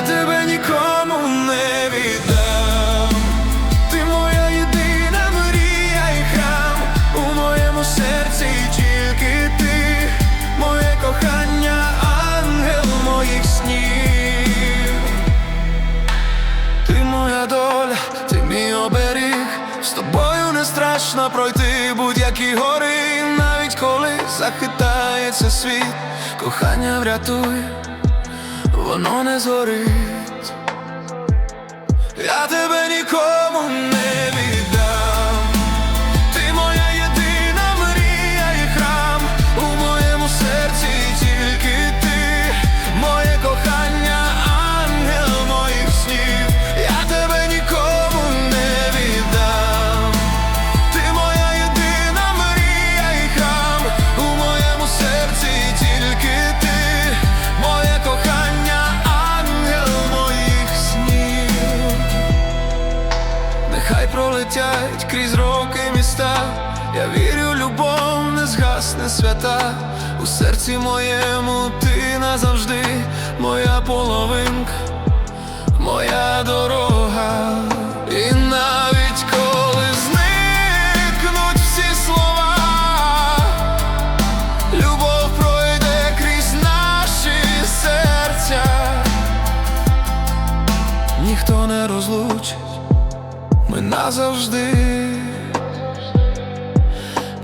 я тебе нікому не віддам, ти моя єдина мрія і храм. У моєму серці тільки ти, моє кохання, ангел моїх снів, ти моя доля, ти мій оберіг, з тобою не страшно пройти будь-які гори, навіть коли захитається світ, кохання врятує воно не згорить. Я тебе нікому Нехай пролетять крізь роки міста. Я вірю, любов не згасне свята. У серці моєму ти назавжди, моя половинка, моя дорога. І навіть коли зникнуть всі слова, любов пройде крізь наші серця, ніхто не розлучить ми назавжди,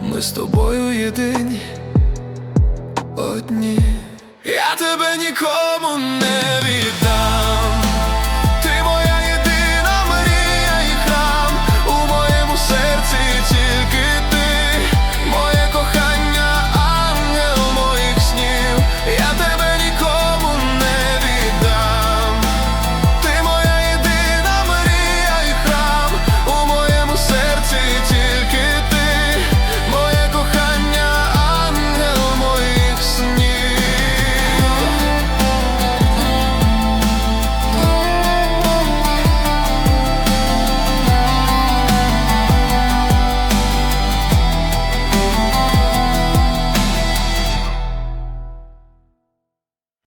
ми з тобою єдині одні. Я тебе нікому не віддам.